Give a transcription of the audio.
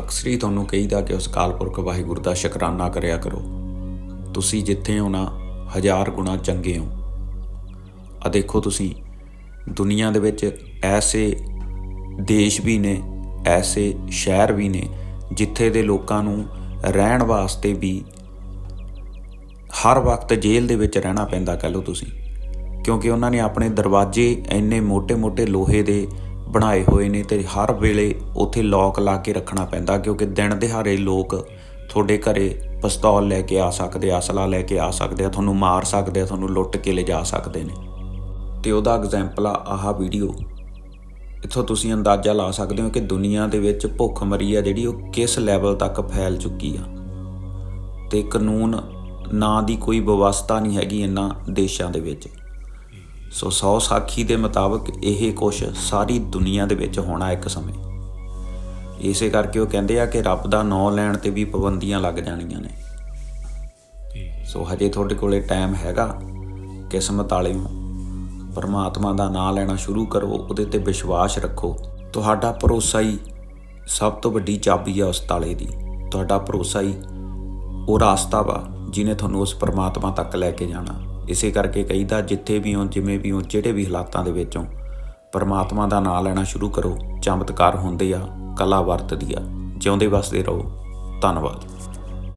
ਅਕਸਰ ਹੀ ਤੁਹਾਨੂੰ ਕਹੀਦਾ ਕਿ ਉਸ ਕਾਲਪੁਰਖ ਵਾਹਿਗੁਰੂ ਦਾ ਸ਼ੁਕਰਾਨਾ ਕਰਿਆ ਕਰੋ। ਤੁਸੀਂ ਜਿੱਥੇ ਹੋ ਨਾ ਹਜ਼ਾਰ ਗੁਣਾ ਚੰਗੇ ਹੋ। ਆ ਦੇਖੋ ਤੁਸੀਂ, ਦੁਨੀਆ ਦੇ ਵਿੱਚ ਐਸੇ ਦੇਸ਼ ਵੀ ਨੇ, ਐਸੇ ਸ਼ਹਿਰ ਵੀ ਨੇ, ਜਿੱਥੇ ਦੇ ਲੋਕਾਂ ਨੂੰ ਰਹਿਣ ਵਾਸਤੇ ਵੀ ਹਰ ਵਕਤ ਜੇਲ੍ਹ ਦੇ ਵਿੱਚ ਰਹਿਣਾ ਪੈਂਦਾ, ਕਹ ਲਓ ਤੁਸੀਂ। ਕਿਉਂਕਿ ਉਹਨਾਂ ਨੇ ਆਪਣੇ ਦਰਵਾਜ਼ੇ ਇੰਨੇ ਮੋٹے-ਮੋٹے ਲੋਹੇ ਦੇ ਬਣਾਏ ਹੋਏ ਨੇ ਤੇ ਹਰ ਵੇਲੇ ਉੱਥੇ ਲੋਕ ਲਾ ਕੇ ਰੱਖਣਾ ਪੈਂਦਾ ਕਿਉਂਕਿ ਦਿਨ ਦਿਹਾੜੇ ਲੋਕ ਤੁਹਾਡੇ ਘਰੇ ਪਿਸਤੌਲ ਲੈ ਕੇ ਆ ਸਕਦੇ ਅਸਲਾ ਲੈ ਕੇ ਆ ਸਕਦੇ ਆ, ਤੁਹਾਨੂੰ ਮਾਰ ਸਕਦੇ ਆ, ਤੁਹਾਨੂੰ ਲੁੱਟ ਕੇ ਲਿਜਾ ਸਕਦੇ ਨੇ। ਤੇ ਉਹਦਾ ਐਗਜ਼ਾਮਪਲ ਆ, ਆਹ ਵੀਡੀਓ ਇੱਥੋਂ ਤੁਸੀਂ ਅੰਦਾਜ਼ਾ ਲਾ ਸਕਦੇ ਹੋ ਕਿ ਦੁਨੀਆ ਦੇ ਵਿੱਚ ਭੁੱਖਮਰੀ ਆ ਜਿਹੜੀ ਉਹ ਕਿਸ ਲੈਵਲ ਤੱਕ ਫੈਲ ਚੁੱਕੀ ਆ। ਤੇ ਕਾਨੂੰਨ ਨਾਂ ਦੀ ਕੋਈ ਵਿਵਸਥਾ ਨਹੀਂ ਹੈਗੀ ਇਹਨਾਂ ਦੇਸ਼ਾਂ ਦੇ ਵਿੱਚ। ਸੋ ਸੌ ਸਾਖੀ ਦੇ ਮੁਤਾਬਕ ਇਹ ਕੁਛ ਸਾਰੀ ਦੁਨੀਆ ਦੇ ਵਿੱਚ ਹੋਣਾ ਇੱਕ ਸਮੇਂ। ਇਸੇ ਕਰਕੇ ਉਹ ਕਹਿੰਦੇ ਆ ਕਿ ਰੱਬ ਦਾ ਨਾਮ ਲੈਣ ਤੇ ਵੀ ਪਾਬੰਦੀਆਂ ਲੱਗ ਜਾਣੀਆਂ ਨੇ। ਸੋ ਹਜੇ ਤੁਹਾਡੇ ਕੋਲੇ ਟਾਈਮ ਹੈਗਾ ਕਿਸਮਤ ਵਾਲਿਓ ਪਰਮਾਤਮਾ ਦਾ ਨਾਮ ਲੈਣਾ ਸ਼ੁਰੂ ਕਰੋ ਉਹਦੇ ਤੇ ਵਿਸ਼ਵਾਸ ਰੱਖੋ। ਤੁਹਾਡਾ ਭਰੋਸਾ ਹੀ ਸਭ ਤੋਂ ਵੱਡੀ ਚਾਬੀ ਆ ਉਸ ਤਾਲੇ ਦੀ। ਤੁਹਾਡਾ ਭਰੋਸਾ ਹੀ ਉਹ ਰਾਸਤਾ ਵਾ ਜਿਨੇ ਤੁਹਾਨੂੰ ਉਸ ਪਰਮਾਤਮਾ ਤੱਕ ਲੈ ਕੇ ਜਾਣਾ। ਇਸੇ ਕਰਕੇ ਕਹੀਦਾ, ਜਿੱਥੇ ਵੀ ਹੋ, ਜਿਵੇਂ ਵੀ ਹੋ, ਜਿਹੜੇ ਵੀ ਹਾਲਾਤਾਂ ਦੇ ਵਿੱਚੋਂ ਪਰਮਾਤਮਾ ਦਾ ਨਾਮ ਲੈਣਾ ਸ਼ੁਰੂ ਕਰੋ। ਚਮਤਕਾਰ ਹੁੰਦੇ ਆ, ਕਲਾ ਵਰਤਦੀ ਆ। ਜਿਉਂਦੇ ਵਸਦੇ ਰਹੋ। ਧੰਨਵਾਦ।